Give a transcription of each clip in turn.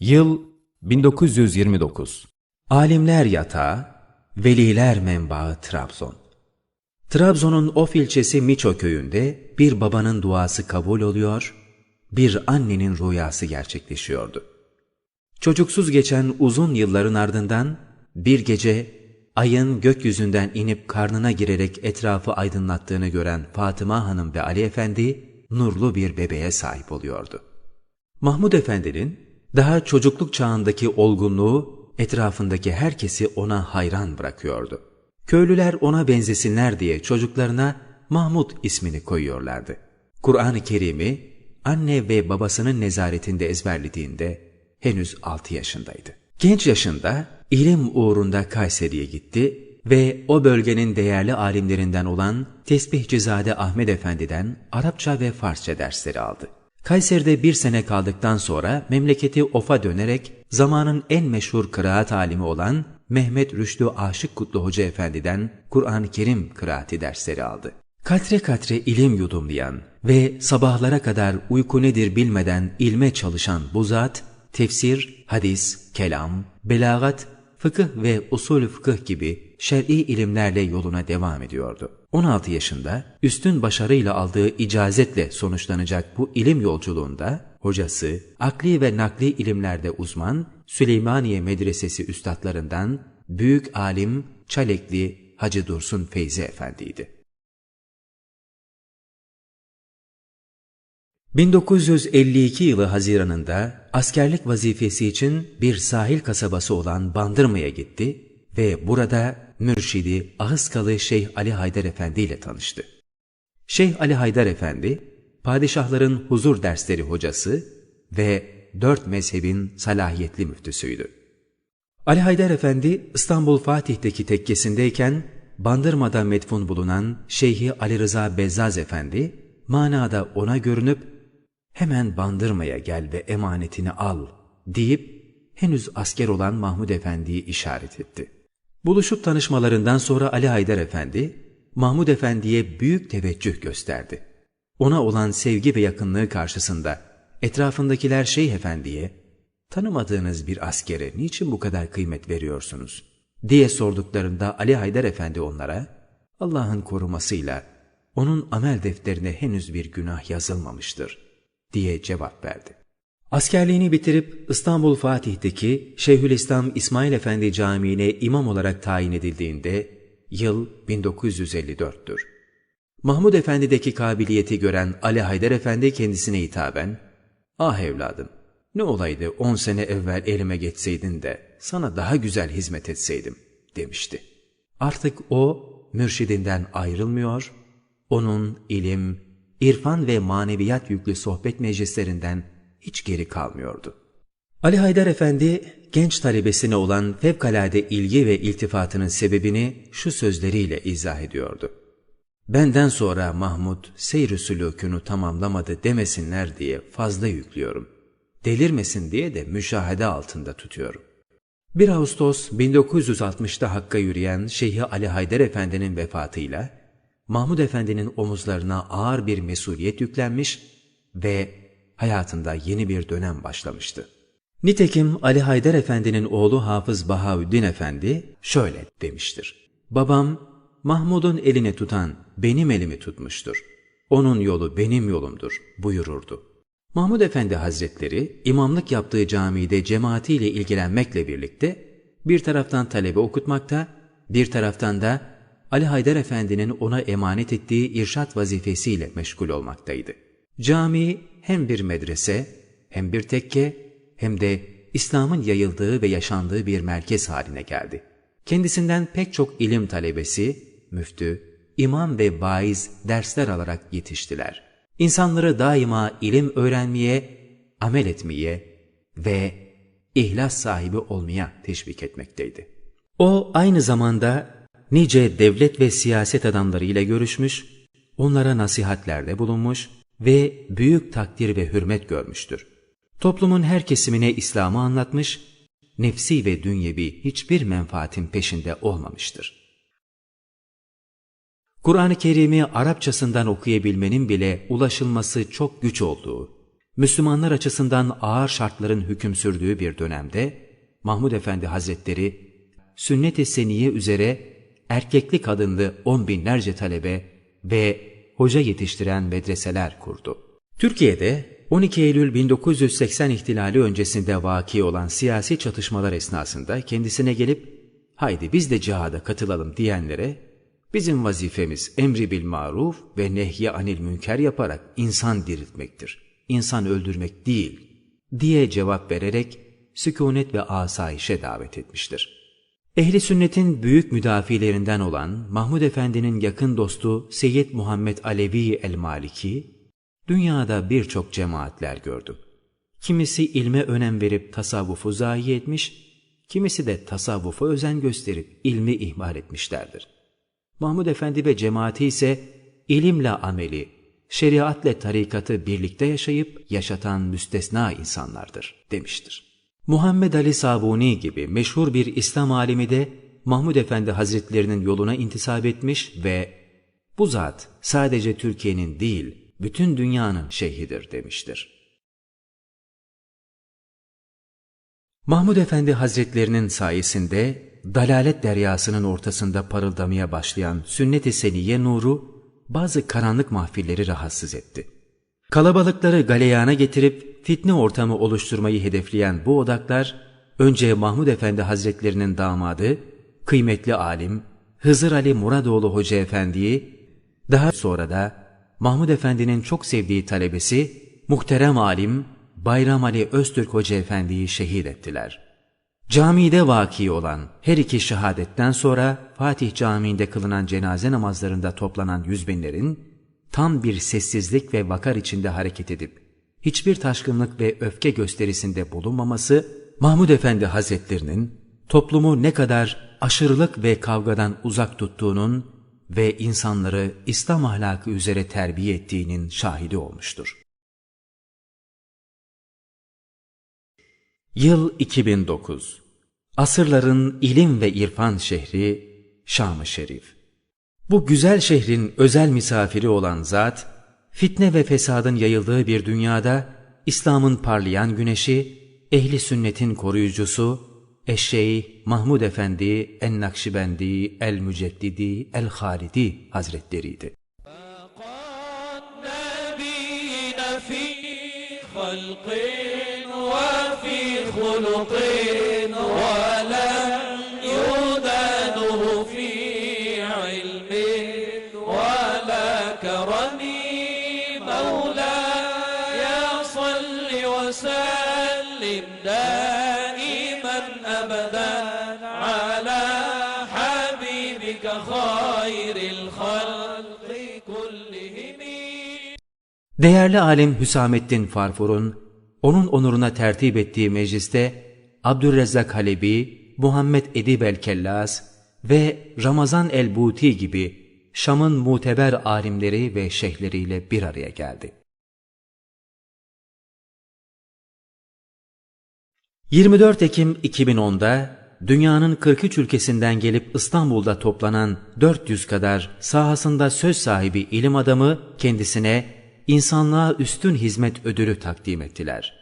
Yıl 1929. Alimler yatağı, veliler menbaı Trabzon. Trabzon'un Of ilçesi Miço köyünde bir babanın duası kabul oluyor, bir annenin rüyası gerçekleşiyordu. Çocuksuz geçen uzun yılların ardından bir gece ayın gökyüzünden inip karnına girerek etrafı aydınlattığını gören Fatıma Hanım ve Ali Efendi nurlu bir bebeğe sahip oluyordu. Mahmud Efendi'nin daha çocukluk çağındaki olgunluğu etrafındaki herkesi ona hayran bırakıyordu. Köylüler ona benzesinler diye çocuklarına Mahmud ismini koyuyorlardı. Kur'an-ı Kerim'i anne ve babasının nezaretinde ezberlediğinde henüz 6 yaşındaydı. Genç yaşında ilim uğrunda Kayseri'ye gitti ve o bölgenin değerli alimlerinden olan Tesbihcizade Ahmet Efendi'den Arapça ve Farsça dersleri aldı. Kayseri'de bir sene kaldıktan sonra memleketi Of'a dönerek zamanın en meşhur kıraat alimi olan Mehmet Rüştü Aşık Kutlu Hoca Efendi'den Kur'an-ı Kerim kıraati dersleri aldı. Katre katre ilim yudumlayan ve sabahlara kadar uyku nedir bilmeden ilme çalışan bu zat, tefsir, hadis, kelam, belagat, fıkıh ve usul fıkıh gibi şer'i ilimlerle yoluna devam ediyordu. 16 yaşında üstün başarıyla aldığı icazetle sonuçlanacak bu ilim yolculuğunda hocası, akli ve nakli ilimlerde uzman Süleymaniye Medresesi üstadlarından büyük alim Çalekli Hacı Dursun Feyzi Efendi'ydi. 1952 yılı Haziran'ında askerlik vazifesi için bir sahil kasabası olan Bandırma'ya gitti ve burada mürşidi Ahıskalı Şeyh Ali Haydar Efendi ile tanıştı. Şeyh Ali Haydar Efendi, padişahların huzur dersleri hocası ve dört mezhebin salahiyetli müftüsüydü. Ali Haydar Efendi İstanbul Fatih'teki tekkesindeyken Bandırma'da metfun bulunan Şeyhi Ali Rıza Bezzaz Efendi manada ona görünüp hemen Bandırma'ya gel ve emanetini al deyip henüz asker olan Mahmud Efendi'yi işaret etti. Buluşup tanışmalarından sonra Ali Haydar Efendi, Mahmud Efendi'ye büyük teveccüh gösterdi. Ona olan sevgi ve yakınlığı karşısında etrafındakiler Şeyh Efendi'ye, tanımadığınız bir askere niçin bu kadar kıymet veriyorsunuz? diye sorduklarında Ali Haydar Efendi onlara, Allah'ın korumasıyla onun amel defterine henüz bir günah yazılmamıştır diye cevap verdi. Askerliğini bitirip İstanbul Fatih'teki Şeyhülislam İsmail Efendi Camii'ne imam olarak tayin edildiğinde yıl 1954'tür. Mahmud Efendi'deki kabiliyeti gören Ali Haydar Efendi kendisine hitaben, ''Ah evladım, ne olaydı on sene evvel elime geçseydin de sana daha güzel hizmet etseydim.'' demişti. Artık o mürşidinden ayrılmıyor, onun ilim, irfan ve maneviyat yüklü sohbet meclislerinden hiç geri kalmıyordu. Ali Haydar Efendi genç talebesine olan fevkalade ilgi ve iltifatının sebebini şu sözleriyle izah ediyordu. Benden sonra Mahmud seyr-i tamamlamadı demesinler diye fazla yüklüyorum. Delirmesin diye de müşahede altında tutuyorum. 1 Ağustos 1960'da Hakk'a yürüyen Şeyhi Ali Haydar Efendi'nin vefatıyla Mahmud Efendi'nin omuzlarına ağır bir mesuliyet yüklenmiş ve hayatında yeni bir dönem başlamıştı. Nitekim Ali Haydar Efendi'nin oğlu Hafız Bahaüddin Efendi şöyle demiştir. Babam Mahmud'un elini tutan benim elimi tutmuştur. Onun yolu benim yolumdur buyururdu. Mahmud Efendi Hazretleri imamlık yaptığı camide cemaatiyle ilgilenmekle birlikte bir taraftan talebe okutmakta, bir taraftan da Ali Haydar Efendi'nin ona emanet ettiği irşat vazifesiyle meşgul olmaktaydı. Cami hem bir medrese, hem bir tekke, hem de İslam'ın yayıldığı ve yaşandığı bir merkez haline geldi. Kendisinden pek çok ilim talebesi, müftü, imam ve vaiz dersler alarak yetiştiler. İnsanları daima ilim öğrenmeye, amel etmeye ve ihlas sahibi olmaya teşvik etmekteydi. O aynı zamanda nice devlet ve siyaset adamlarıyla görüşmüş, onlara nasihatlerde bulunmuş ve büyük takdir ve hürmet görmüştür. Toplumun her kesimine İslam'ı anlatmış, nefsi ve dünyevi hiçbir menfaatin peşinde olmamıştır. Kur'an-ı Kerim'i Arapçasından okuyabilmenin bile ulaşılması çok güç olduğu, Müslümanlar açısından ağır şartların hüküm sürdüğü bir dönemde Mahmud Efendi Hazretleri sünnet-i seniye üzere erkekli kadınlı on binlerce talebe ve hoca yetiştiren medreseler kurdu. Türkiye'de 12 Eylül 1980 ihtilali öncesinde vaki olan siyasi çatışmalar esnasında kendisine gelip haydi biz de cihada katılalım diyenlere bizim vazifemiz emri bil maruf ve nehye anil münker yaparak insan diriltmektir. İnsan öldürmek değil diye cevap vererek sükunet ve asayişe davet etmiştir. Ehli sünnetin büyük müdafilerinden olan Mahmud Efendi'nin yakın dostu Seyyid Muhammed Alevi el-Maliki, dünyada birçok cemaatler gördü. Kimisi ilme önem verip tasavvufu zayi etmiş, kimisi de tasavvufa özen gösterip ilmi ihmal etmişlerdir. Mahmud Efendi ve cemaati ise ilimle ameli, şeriatle tarikatı birlikte yaşayıp yaşatan müstesna insanlardır demiştir. Muhammed Ali Sabuni gibi meşhur bir İslam alimi de Mahmud Efendi Hazretlerinin yoluna intisap etmiş ve bu zat sadece Türkiye'nin değil bütün dünyanın şeyhidir demiştir. Mahmud Efendi Hazretlerinin sayesinde dalalet deryasının ortasında parıldamaya başlayan sünnet-i seniye nuru bazı karanlık mahfilleri rahatsız etti. Kalabalıkları galeyana getirip fitne ortamı oluşturmayı hedefleyen bu odaklar önce Mahmud Efendi Hazretlerinin damadı, kıymetli alim Hızır Ali Muradoğlu Hoca Efendi'yi, daha sonra da Mahmud Efendi'nin çok sevdiği talebesi muhterem alim Bayram Ali Öztürk Hoca Efendi'yi şehit ettiler. Camide vaki olan her iki şehadetten sonra Fatih Camii'nde kılınan cenaze namazlarında toplanan yüzbinlerin tam bir sessizlik ve vakar içinde hareket edip hiçbir taşkınlık ve öfke gösterisinde bulunmaması Mahmud Efendi Hazretlerinin toplumu ne kadar aşırılık ve kavgadan uzak tuttuğunun ve insanları İslam ahlakı üzere terbiye ettiğinin şahidi olmuştur. Yıl 2009 Asırların ilim ve irfan şehri Şam-ı Şerif Bu güzel şehrin özel misafiri olan zat, fitne ve fesadın yayıldığı bir dünyada İslam'ın parlayan güneşi, ehli sünnetin koruyucusu, Eşşeyh Mahmud Efendi En-Nakşibendi El-Müceddidi El-Halidi Hazretleriydi. قد نبينا في خلق وفي خلق ولم خير الخلق كلهم Değerli alim Hüsamettin Farfur'un onun onuruna tertip ettiği mecliste Abdülrezzak Halebi, Muhammed Edib el-Kellas ve Ramazan el-Buti gibi Şam'ın muteber alimleri ve şeyhleriyle bir araya geldi. 24 Ekim 2010'da dünyanın 43 ülkesinden gelip İstanbul'da toplanan 400 kadar sahasında söz sahibi ilim adamı kendisine insanlığa üstün hizmet ödülü takdim ettiler.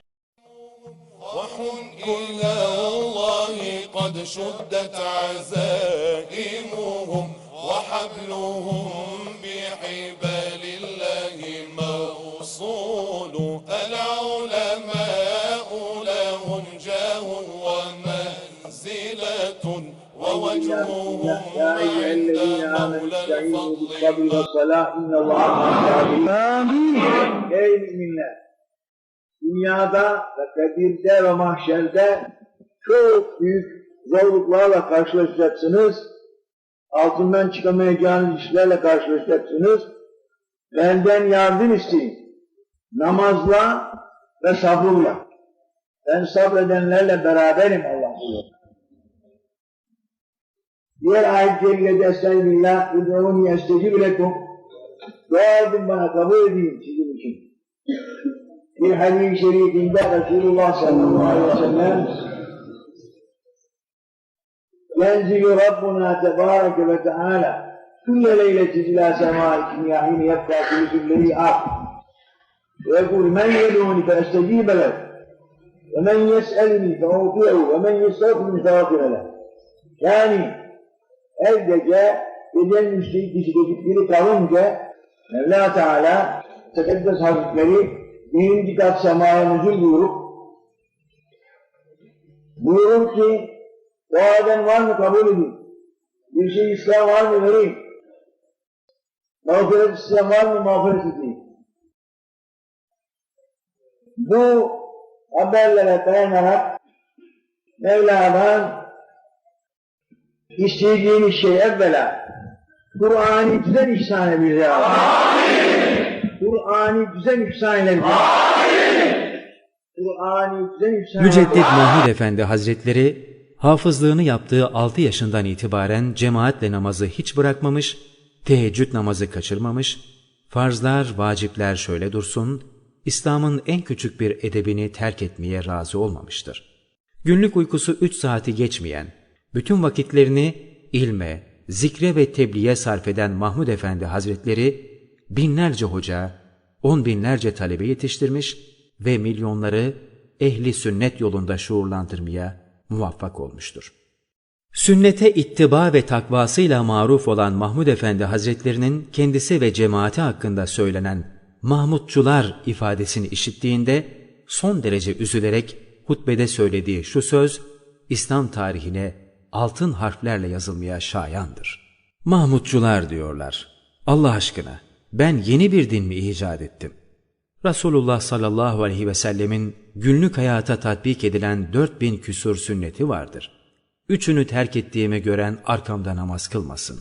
وحب إلى الله قد شدت عزائمهم وحبلهم بحبال الله موصول العلماء يا أيها عند الذين آمنوا مولى استعينوا الفضل بالصبر والصلاة إن الله مع الصابرين. Amin. Ey müminler! Dünyada ve kabirde ve mahşerde çok büyük zorluklarla karşılaşacaksınız. Altından çıkamayacağınız işlerle karşılaşacaksınız. Benden yardım isteyin. Namazla ve sabırla. Ben sabredenlerle beraberim Allah يا آية الذي أستعين بالله ادعوني أستجيب لكم. وادم بنا قبول دين سجن الشيء في حديث شريف عند رسول الله صلى الله عليه وسلم. ينزل ربنا تبارك وتعالى كل ليلة إلى سمائكم حين يبقى في كل آخر ويقول من يدعوني فأستجيب له. ومن يسألني فأوقعه. ومن يستغفرني فأغفر له. ثاني her gece gecenin üçte ikisi gecikleri kalınca Mevla Teala Tekaddes Hazretleri birinci kat semaya nüzul buyurup buyurur ki duaden var mı kabul edin. Bir şey İslam var mı vereyim. Mağfiret İslam var mı mağfiret edeyim. Bu haberlere dayanarak Mevla'dan istediğiniz şey evvela Kur'an'ı düzen ihsan ya Rabbi. Kur'an'ı düzen ihsan edir. Kur'an'ı düzen ihsan Müceddit Mahmud Efendi Hazretleri hafızlığını yaptığı 6 yaşından itibaren cemaatle namazı hiç bırakmamış, teheccüd namazı kaçırmamış, farzlar, vacipler şöyle dursun, İslam'ın en küçük bir edebini terk etmeye razı olmamıştır. Günlük uykusu 3 saati geçmeyen, bütün vakitlerini ilme, zikre ve tebliğe sarf eden Mahmud Efendi Hazretleri binlerce hoca, on binlerce talebe yetiştirmiş ve milyonları ehli sünnet yolunda şuurlandırmaya muvaffak olmuştur. Sünnete ittiba ve takvasıyla maruf olan Mahmud Efendi Hazretlerinin kendisi ve cemaati hakkında söylenen Mahmutçular ifadesini işittiğinde son derece üzülerek hutbede söylediği şu söz İslam tarihine altın harflerle yazılmaya şayandır. Mahmutçular diyorlar. Allah aşkına ben yeni bir din mi icat ettim? Resulullah sallallahu aleyhi ve sellemin günlük hayata tatbik edilen 4000 küsur sünneti vardır. Üçünü terk ettiğimi gören arkamda namaz kılmasın.